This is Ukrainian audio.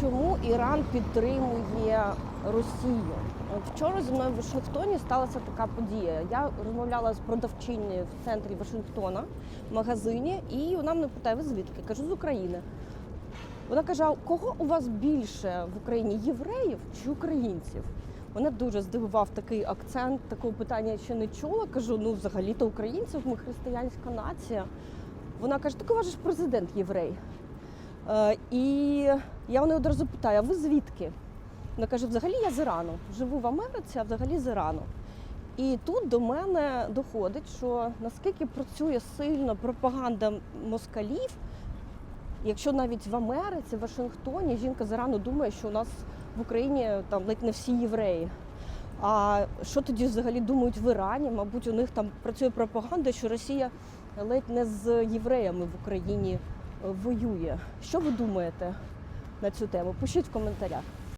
чому Іран підтримує Росію. Вчора зі мною в Вашингтоні сталася така подія. Я розмовляла з продавчинею в центрі Вашингтона в магазині, і вона мене питає, ви звідки? Кажу, з України. Вона каже: кого у вас більше в Україні євреїв чи українців? Мене дуже здивував такий акцент, такого питання ще не чула. Кажу, ну взагалі-то українців, ми християнська нація. Вона каже, так у вас ж президент єврей. Е, і я неї одразу питаю, а ви звідки? Вона каже, взагалі я з Ірану. Живу в Америці, а взагалі з Ірану. І тут до мене доходить, що наскільки працює сильно пропаганда москалів, якщо навіть в Америці, в Вашингтоні жінка з Ірану думає, що у нас в Україні там ледь не всі євреї. А що тоді взагалі думають в Ірані? Мабуть, у них там працює пропаганда, що Росія ледь не з євреями в Україні воює. Що ви думаєте на цю тему? Пишіть в коментарях.